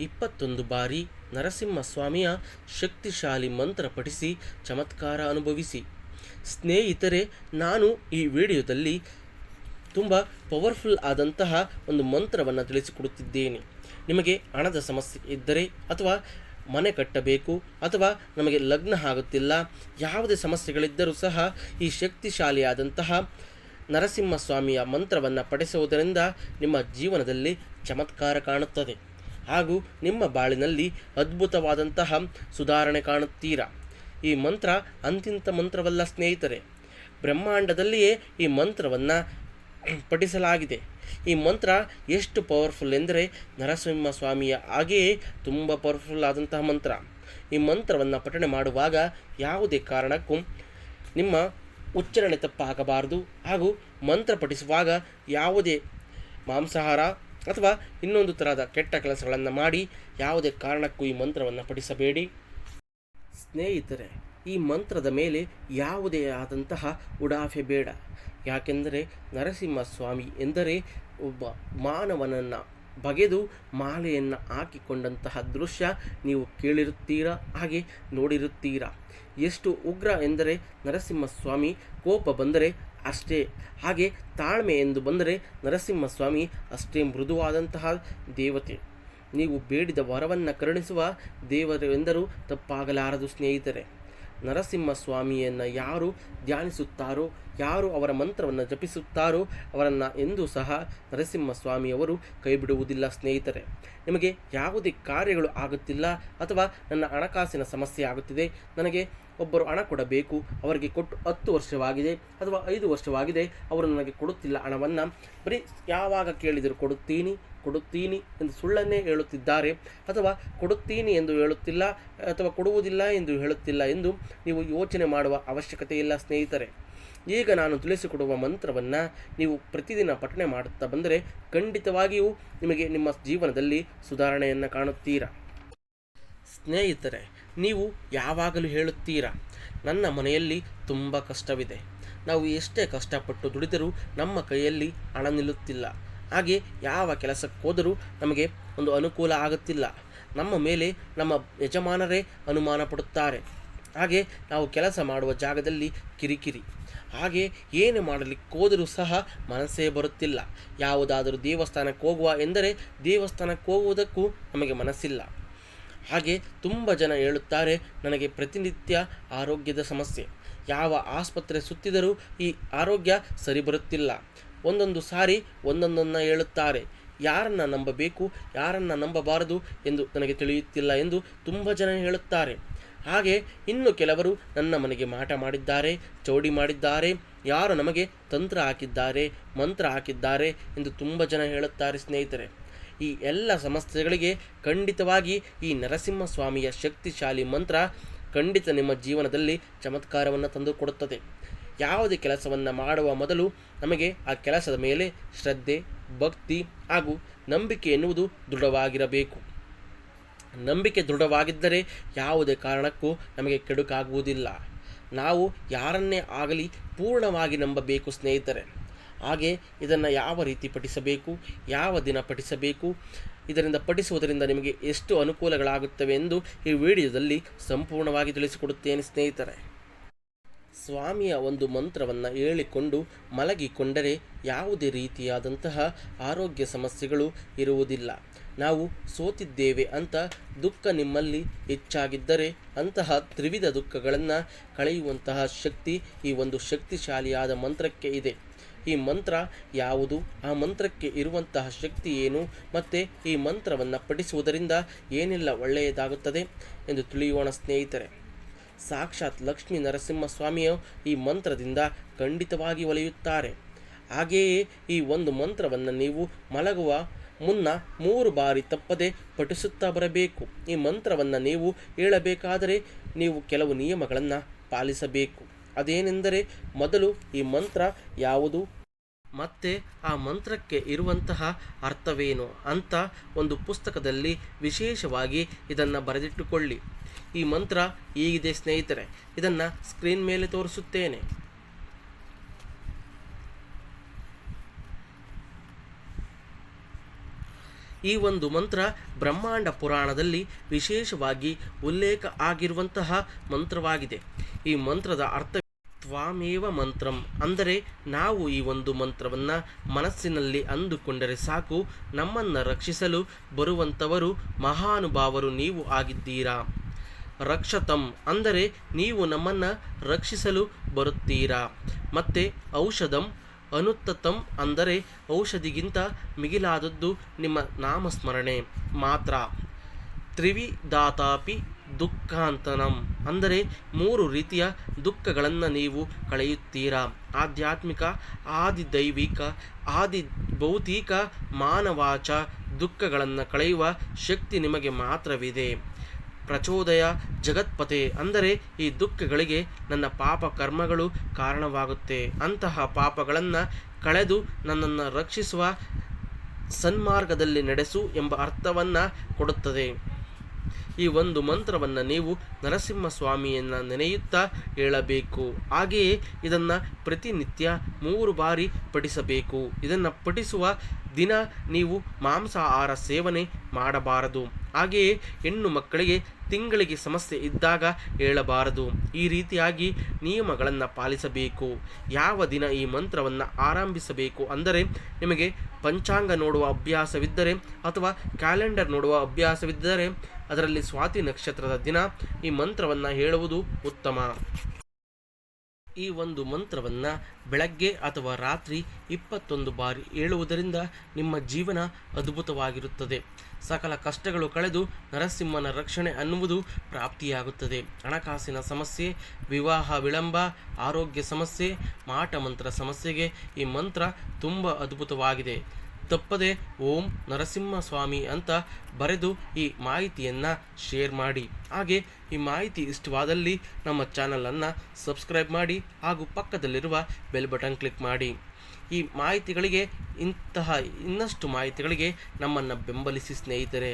ಇಪ್ಪತ್ತೊಂದು ಬಾರಿ ನರಸಿಂಹಸ್ವಾಮಿಯ ಶಕ್ತಿಶಾಲಿ ಮಂತ್ರ ಪಠಿಸಿ ಚಮತ್ಕಾರ ಅನುಭವಿಸಿ. ಸ್ನೇಹಿತರೆ, ನಾನು ಈ ವಿಡಿಯೋದಲ್ಲಿ ತುಂಬ ಪವರ್ಫುಲ್ ಆದಂತಹ ಒಂದು ಮಂತ್ರವನ್ನು ತಿಳಿಸಿಕೊಡುತ್ತಿದ್ದೇನೆ. ನಿಮಗೆ ಹಣದ ಸಮಸ್ಯೆ ಇದ್ದರೆ ಅಥವಾ ಮನೆ ಕಟ್ಟಬೇಕು ಅಥವಾ ನಮಗೆ ಲಗ್ನ ಆಗುತ್ತಿಲ್ಲ, ಯಾವುದೇ ಸಮಸ್ಯೆಗಳಿದ್ದರೂ ಸಹ ಈ ಶಕ್ತಿಶಾಲಿಯಾದಂತಹ ನರಸಿಂಹಸ್ವಾಮಿಯ ಮಂತ್ರವನ್ನು ಪಡಿಸುವುದರಿಂದ ನಿಮ್ಮ ಜೀವನದಲ್ಲಿ ಚಮತ್ಕಾರ ಕಾಣುತ್ತದೆ. ಹಾಗೂ ನಿಮ್ಮ ಬಾಳಿನಲ್ಲಿ ಅದ್ಭುತವಾದಂತಹ ಸುಧಾರಣೆ ಕಾಣುತ್ತೀರಾ? ಈ ಮಂತ್ರ ಅಂತಿಂತ ಮಂತ್ರವಲ್ಲ ಸ್ನೇಹಿತರೆ. ಬ್ರಹ್ಮಾಂಡದಲ್ಲಿಯೇ ಈ ಮಂತ್ರವನ್ನು ಪಠಿಸಲಾಗಿದೆ. ಈ ಮಂತ್ರ ಎಷ್ಟು ಪವರ್ಫುಲ್ ಎಂದರೆ ನರಸಿಂಹ ಸ್ವಾಮಿಯ ಹಾಗೆಯೇ ತುಂಬ ಪವರ್ಫುಲ್ ಆದಂತಹ ಮಂತ್ರ. ಈ ಮಂತ್ರವನ್ನು ಪಠಣೆ ಮಾಡುವಾಗ ಯಾವುದೇ ಕಾರಣಕ್ಕೂ ನಿಮ್ಮ ಉಚ್ಚಾರಣೆ ತಪ್ಪಾಗಬಾರದು ಹಾಗೂ ಮಂತ್ರ ಪಠಿಸುವಾಗ ಯಾವುದೇ ಮಾಂಸಾಹಾರ ಅಥವಾ ಇನ್ನೊಂದು ಥರದ ಕೆಟ್ಟ ಕೆಲಸಗಳನ್ನು ಮಾಡಿ ಯಾವುದೇ ಕಾರಣಕ್ಕೂ ಈ ಮಂತ್ರವನ್ನು ಪಠಿಸಬೇಡಿ. ಸ್ನೇಹಿತರೆ, ಈ ಮಂತ್ರದ ಮೇಲೆ ಯಾವುದೇ ಆದಂತಹ ಉಡಾಫೆ ಬೇಡ. ಯಾಕೆಂದರೆ ನರಸಿಂಹ ಸ್ವಾಮಿ ಎಂದರೆ ಒಬ್ಬ ಮಾನವನನ್ನು ಬಗೆದು ಮಾಲೆಯನ್ನು ಹಾಕಿಕೊಂಡಂತಹ ದೃಶ್ಯ ನೀವು ಕೇಳಿರುತ್ತೀರಾ? ಹಾಗೆ ನೋಡಿರುತ್ತೀರಾ? ಎಷ್ಟು ಉಗ್ರ ಎಂದರೆ ನರಸಿಂಹಸ್ವಾಮಿ, ಕೋಪ ಬಂದರೆ ಅಷ್ಟೇ. ಹಾಗೆ ತಾಳ್ಮೆ ಎಂದು ಬಂದರೆ ನರಸಿಂಹಸ್ವಾಮಿ ಅಷ್ಟೇ ಮೃದುವಾದಂತಹ ದೇವತೆ. ನೀವು ಬೇಡಿದ ವರವನ್ನು ಕರುಣಿಸುವ ದೇವರು ಎಂದರೂ ತಪ್ಪಾಗಲಾರದು ಸ್ನೇಹಿತರೆ. ನರಸಿಂಹಸ್ವಾಮಿಯನ್ನು ಯಾರು ಧ್ಯಾನಿಸುತ್ತಾರೋ, ಯಾರು ಅವರ ಮಂತ್ರವನ್ನು ಜಪಿಸುತ್ತಾರೋ ಅವರನ್ನು ಎಂದೂ ಸಹ ನರಸಿಂಹಸ್ವಾಮಿಯವರು ಕೈ ಬಿಡುವುದಿಲ್ಲ ಸ್ನೇಹಿತರೆ. ನಿಮಗೆ ಯಾವುದೇ ಕಾರ್ಯಗಳು ಆಗುತ್ತಿಲ್ಲ ಅಥವಾ ನನ್ನ ಹಣಕಾಸಿನ ಸಮಸ್ಯೆ ಆಗುತ್ತಿದೆ, ನನಗೆ ಒಬ್ಬರು ಹಣ ಕೊಡಬೇಕು, ಅವರಿಗೆ ಕೊಟ್ಟು ಹತ್ತು ವರ್ಷವಾಗಿದೆ ಅಥವಾ ಐದು ವರ್ಷವಾಗಿದೆ, ಅವರು ನನಗೆ ಕೊಡುತ್ತಿಲ್ಲ ಹಣವನ್ನು, ಬರೀ ಯಾವಾಗ ಕೇಳಿದರೂ ಕೊಡುತ್ತೀನಿ ಕೊಡುತ್ತೀನಿ ಎಂದು ಸುಳ್ಳನ್ನೇ ಹೇಳುತ್ತಿದ್ದಾರೆ ಅಥವಾ ಕೊಡುತ್ತೀನಿ ಎಂದು ಹೇಳುತ್ತಿಲ್ಲ, ಅಥವಾ ಕೊಡುವುದಿಲ್ಲ ಎಂದು ಹೇಳುತ್ತಿಲ್ಲ ಎಂದು ನೀವು ಯೋಚನೆ ಮಾಡುವ ಅವಶ್ಯಕತೆ ಇಲ್ಲ ಸ್ನೇಹಿತರೆ. ಈಗ ನಾನು ತಿಳಿಸಿಕೊಡುವ ಮಂತ್ರವನ್ನು ನೀವು ಪ್ರತಿದಿನ ಪಠಣೆ ಮಾಡುತ್ತಾ ಬಂದರೆ ಖಂಡಿತವಾಗಿಯೂ ನಿಮಗೆ ನಿಮ್ಮ ಜೀವನದಲ್ಲಿ ಸುಧಾರಣೆಯನ್ನು ಕಾಣುತ್ತೀರಾ? ಸ್ನೇಹಿತರೆ, ನೀವು ಯಾವಾಗಲೂ ಹೇಳುತ್ತೀರಾ, ನನ್ನ ಮನೆಯಲ್ಲಿ ತುಂಬ ಕಷ್ಟವಿದೆ. ನಾವು ಎಷ್ಟೇ ಕಷ್ಟಪಟ್ಟು ದುಡಿದರೂ ನಮ್ಮ ಕೈಯಲ್ಲಿ ಹಣ ನಿಲ್ಲುತ್ತಿಲ್ಲ. ಹಾಗೆ ಯಾವ ಕೆಲಸಕ್ಕೆ ಹೋದರೂ ನಮಗೆ ಒಂದು ಅನುಕೂಲ ಆಗುತ್ತಿಲ್ಲ. ನಮ್ಮ ಮೇಲೆ ನಮ್ಮ ಯಜಮಾನರೇ ಅನುಮಾನ ಪಡುತ್ತಾರೆ. ಹಾಗೆ ನಾವು ಕೆಲಸ ಮಾಡುವ ಜಾಗದಲ್ಲಿ ಕಿರಿಕಿರಿ. ಹಾಗೆ ಏನು ಮಾಡಲಿಕ್ಕೋದರೂ ಸಹ ಮನಸ್ಸೇ ಬರುತ್ತಿಲ್ಲ. ಯಾವುದಾದರೂ ದೇವಸ್ಥಾನಕ್ಕೆ ಹೋಗುವ ಎಂದರೆ ದೇವಸ್ಥಾನಕ್ಕೆ ಹೋಗುವುದಕ್ಕೂ ನಮಗೆ ಮನಸ್ಸಿಲ್ಲ. ಹಾಗೆ ತುಂಬ ಜನ ಹೇಳುತ್ತಾರೆ, ನನಗೆ ಪ್ರತಿನಿತ್ಯ ಆರೋಗ್ಯದ ಸಮಸ್ಯೆ. ಯಾವ ಆಸ್ಪತ್ರೆ ಸುತ್ತಿದರೂ ಈ ಆರೋಗ್ಯ ಸರಿ ಬರುತ್ತಿಲ್ಲ ಒಂದೊಂದು ಸಾರಿ ಒಂದೊಂದನ್ನು ಹೇಳುತ್ತಾರೆ. ಯಾರನ್ನು ನಂಬಬೇಕು, ಯಾರನ್ನು ನಂಬಬಾರದು ಎಂದು ನನಗೆ ತಿಳಿಯುತ್ತಿಲ್ಲ ಎಂದು ತುಂಬ ಜನ ಹೇಳುತ್ತಾರೆ. ಹಾಗೆ ಇನ್ನು ಕೆಲವರು ನನ್ನ ಮನೆಗೆ ಮಾಟ ಮಾಡಿದ್ದಾರೆ, ಚೌಡಿ ಮಾಡಿದ್ದಾರೆ, ಯಾರು ನಮಗೆ ತಂತ್ರ ಹಾಕಿದ್ದಾರೆ, ಮಂತ್ರ ಹಾಕಿದ್ದಾರೆ ಎಂದು ತುಂಬ ಜನ ಹೇಳುತ್ತಾರೆ ಸ್ನೇಹಿತರೆ. ಈ ಎಲ್ಲ ಸಮಸ್ಯೆಗಳಿಗೆ ಖಂಡಿತವಾಗಿ ಈ ನರಸಿಂಹಸ್ವಾಮಿಯ ಶಕ್ತಿಶಾಲಿ ಮಂತ್ರ ಖಂಡಿತ ನಿಮ್ಮ ಜೀವನದಲ್ಲಿ ಚಮತ್ಕಾರವನ್ನು ತಂದುಕೊಡುತ್ತದೆ. ಯಾವುದೇ ಕೆಲಸವನ್ನು ಮಾಡುವ ಮೊದಲು ನಮಗೆ ಆ ಕೆಲಸದ ಮೇಲೆ ಶ್ರದ್ಧೆ, ಭಕ್ತಿ ಹಾಗೂ ನಂಬಿಕೆ ಎನ್ನುವುದು ದೃಢವಾಗಿರಬೇಕು. ನಂಬಿಕೆ ದೃಢವಾಗಿದ್ದರೆ ಯಾವುದೇ ಕಾರಣಕ್ಕೂ ನಮಗೆ ಕೆಡುಕಾಗುವುದಿಲ್ಲ. ನಾವು ಯಾರನ್ನೇ ಆಗಲಿ ಪೂರ್ಣವಾಗಿ ನಂಬಬೇಕು ಸ್ನೇಹಿತರೆ. ಹಾಗೆ ಇದನ್ನು ಯಾವ ರೀತಿ ಪಠಿಸಬೇಕು, ಯಾವ ದಿನ ಪಠಿಸಬೇಕು, ಇದರಿಂದ ಪಠಿಸುವುದರಿಂದ ನಿಮಗೆ ಎಷ್ಟು ಅನುಕೂಲಗಳಾಗುತ್ತವೆ ಎಂದು ಈ ವಿಡಿಯೋದಲ್ಲಿ ಸಂಪೂರ್ಣವಾಗಿ ತಿಳಿಸಿಕೊಡುತ್ತೇನೆ ಸ್ನೇಹಿತರೆ. ಸ್ವಾಮಿಯ ಒಂದು ಮಂತ್ರವನ್ನು ಹೇಳಿಕೊಂಡು ಮಲಗಿಕೊಂಡರೆ ಯಾವುದೇ ರೀತಿಯಾದಂತಹ ಆರೋಗ್ಯ ಸಮಸ್ಯೆಗಳು ಇರುವುದಿಲ್ಲ. ನಾವು ಸೋತಿದ್ದೇವೆ ಅಂತ ದುಃಖ ನಿಮ್ಮಲ್ಲಿ ಹೆಚ್ಚಾಗಿದ್ದರೆ ಅಂತಹ ತ್ರಿವಿಧ ದುಃಖಗಳನ್ನು ಕಳೆಯುವಂತಹ ಶಕ್ತಿ ಈ ಒಂದು ಶಕ್ತಿಶಾಲಿಯಾದ ಮಂತ್ರಕ್ಕೆ ಇದೆ. ಈ ಮಂತ್ರ ಯಾವುದು? ಆ ಮಂತ್ರಕ್ಕೆ ಇರುವಂತಹ ಶಕ್ತಿ ಏನು? ಮತ್ತು ಈ ಮಂತ್ರವನ್ನು ಪಠಿಸುವುದರಿಂದ ಏನೆಲ್ಲ ಒಳ್ಳೆಯದಾಗುತ್ತದೆ ಎಂದು ತಿಳಿಯೋಣ ಸ್ನೇಹಿತರೆ. ಸಾಕ್ಷಾತ್ ಲಕ್ಷ್ಮೀ ನರಸಿಂಹಸ್ವಾಮಿಯು ಈ ಮಂತ್ರದಿಂದ ಖಂಡಿತವಾಗಿ ಒಲಿಯುತ್ತಾರೆ. ಹಾಗೆಯೇ ಈ ಒಂದು ಮಂತ್ರವನ್ನು ನೀವು ಮಲಗುವ ಮುನ್ನ ಮೂರು ಬಾರಿ ತಪ್ಪದೆ ಪಠಿಸುತ್ತಾ ಬರಬೇಕು. ಈ ಮಂತ್ರವನ್ನು ನೀವು ಹೇಳಬೇಕಾದರೆ ನೀವು ಕೆಲವು ನಿಯಮಗಳನ್ನು ಪಾಲಿಸಬೇಕು. ಅದೇನೆಂದರೆ ಮೊದಲು ಈ ಮಂತ್ರ ಯಾವುದು? ಮತ್ತೆ ಆ ಮಂತ್ರಕ್ಕೆ ಇರುವಂತಹ ಅರ್ಥವೇನು? ಅಂತ ಒಂದು ಪುಸ್ತಕದಲ್ಲಿ ವಿಶೇಷವಾಗಿ ಇದನ್ನು ಬರೆದಿಟ್ಟುಕೊಳ್ಳಿ. ಈ ಮಂತ್ರ ಹೀಗಿದೆ ಸ್ನೇಹಿತರೆ. ಇದನ್ನು ಸ್ಕ್ರೀನ್ ಮೇಲೆ ತೋರಿಸುತ್ತೇನೆ. ಈ ಒಂದು ಮಂತ್ರ ಬ್ರಹ್ಮಾಂಡ ಪುರಾಣದಲ್ಲಿ ವಿಶೇಷವಾಗಿ ಉಲ್ಲೇಖ ಆಗಿರುವಂತಹ ಮಂತ್ರವಾಗಿದೆ. ಈ ಮಂತ್ರದ ಅರ್ಥ ತ್ವಾಮೇವ ಮಂತ್ರಂ. ಅಂದರೆ ನಾವು ಈ ಒಂದು ಮಂತ್ರವನ್ನು ಮನಸ್ಸಿನಲ್ಲಿ ಅಂದುಕೊಂಡರೆ ಸಾಕು, ನಮ್ಮನ್ನು ರಕ್ಷಿಸಲು ಬರುವಂಥವರು ಮಹಾನುಭಾವರು ನೀವು ಆಗಿದ್ದೀರಾ? ರಕ್ಷತಂ ಅಂದರೆ ನೀವು ನಮ್ಮನ್ನು ರಕ್ಷಿಸಲು ಬರುತ್ತೀರಾ. ಮತ್ತು ಔಷಧಂ ಅನುತ್ತತಂ ಅಂದರೆ ಔಷಧಿಗಿಂತ ಮಿಗಿಲಾದದ್ದು ನಿಮ್ಮ ನಾಮಸ್ಮರಣೆ. ಮಾತ್ರ. ತ್ರಿವಿದಾತಾಪಿ ದುಃಖಾಂತನಂ ಅಂದರೆ ಮೂರು ರೀತಿಯ ದುಃಖಗಳನ್ನು ನೀವು ಕಳೆಯುತ್ತೀರಾ. ಆಧ್ಯಾತ್ಮಿಕ, ಆದಿದೈವಿಕ ಆದಿ ಭೌತಿಕ ಮಾನವಾಚ ದುಃಖಗಳನ್ನು ಕಳೆಯುವ ಶಕ್ತಿ ನಿಮಗೆ ಮಾತ್ರವಿದೆ. ಪ್ರಚೋದಯ ಜಗತ್ಪತೆ ಅಂದರೆ ಈ ದುಃಖಗಳಿಗೆ ನನ್ನ ಪಾಪ ಕರ್ಮಗಳು ಕಾರಣವಾಗುತ್ತೆ. ಅಂತಹ ಪಾಪಗಳನ್ನು ಕಳೆದು ನನ್ನನ್ನು ರಕ್ಷಿಸುವ ಸನ್ಮಾರ್ಗದಲ್ಲಿ ನಡೆಸು ಎಂಬ ಅರ್ಥವನ್ನು ಕೊಡುತ್ತದೆ. ಈ ಒಂದು ಮಂತ್ರವನ್ನು ನೀವು ನರಸಿಂಹಸ್ವಾಮಿಯನ್ನು ನೆನೆಯುತ್ತಾ ಹೇಳಬೇಕು. ಹಾಗೆಯೇ ಇದನ್ನು ಪ್ರತಿನಿತ್ಯ ಮೂರು ಬಾರಿ ಪಠಿಸಬೇಕು. ಇದನ್ನು ಪಠಿಸುವ ದಿನ ನೀವು ಮಾಂಸಾಹಾರ ಸೇವನೆ ಮಾಡಬಾರದು. ಹಾಗೆಯೇ ಹೆಣ್ಣು ಮಕ್ಕಳಿಗೆ ತಿಂಗಳಿಗೆ ಸಮಸ್ಯೆ ಇದ್ದಾಗ ಹೇಳಬಾರದು. ಈ ರೀತಿಯಾಗಿ ನಿಯಮಗಳನ್ನು ಪಾಲಿಸಬೇಕು. ಯಾವ ದಿನ ಈ ಮಂತ್ರವನ್ನು ಆರಂಭಿಸಬೇಕು ಅಂದರೆ ನಿಮಗೆ ಪಂಚಾಂಗ ನೋಡುವ ಅಭ್ಯಾಸವಿದ್ದರೆ ಅಥವಾ ಕ್ಯಾಲೆಂಡರ್ ನೋಡುವ ಅಭ್ಯಾಸವಿದ್ದರೆ ಅದರಲ್ಲಿ ಸ್ವಾತಿ ನಕ್ಷತ್ರದ ದಿನ ಈ ಮಂತ್ರವನ್ನು ಹೇಳುವುದು ಉತ್ತಮ. ಈ ಒಂದು ಮಂತ್ರವನ್ನು ಬೆಳಗ್ಗೆ ಅಥವಾ ರಾತ್ರಿ ಇಪ್ಪತ್ತೊಂದು ಬಾರಿ ಹೇಳುವುದರಿಂದ ನಿಮ್ಮ ಜೀವನ ಅದ್ಭುತವಾಗಿರುತ್ತದೆ. ಸಕಲ ಕಷ್ಟಗಳು ಕಳೆದು ನರಸಿಂಹನ ರಕ್ಷಣೆ ಅನ್ನುವುದು ಪ್ರಾಪ್ತಿಯಾಗುತ್ತದೆ. ಹಣಕಾಸಿನ ಸಮಸ್ಯೆ, ವಿವಾಹ ವಿಳಂಬ, ಆರೋಗ್ಯ ಸಮಸ್ಯೆ ಮಾಟ ಮಂತ್ರ ಸಮಸ್ಯೆಗೆ ಈ ಮಂತ್ರ ತುಂಬ ಅದ್ಭುತವಾಗಿದೆ. ತಪ್ಪದೆ ಓಂ ನರಸಿಂಹ ಸ್ವಾಮಿ ಅಂತ ಬರೆದು ಈ ಮಾಹಿತಿಯನ್ನು ಶೇರ್ ಮಾಡಿ. ಹಾಗೆ ಈ ಮಾಹಿತಿ ಇಷ್ಟವಾದಲ್ಲಿ ನಮ್ಮ ಚಾನಲನ್ನು ಸಬ್ಸ್ಕ್ರೈಬ್ ಮಾಡಿ ಹಾಗೂ ಪಕ್ಕದಲ್ಲಿರುವ ಬೆಲ್ ಬಟನ್ ಕ್ಲಿಕ್ ಮಾಡಿ. ಈ ಮಾಹಿತಿಗಳಿಗೆ ಇಂತಹ ಇನ್ನಷ್ಟು ಮಾಹಿತಿಗಳಿಗೆ ನಮ್ಮನ್ನು ಬೆಂಬಲಿಸಿ ಸ್ನೇಹಿತರೆ.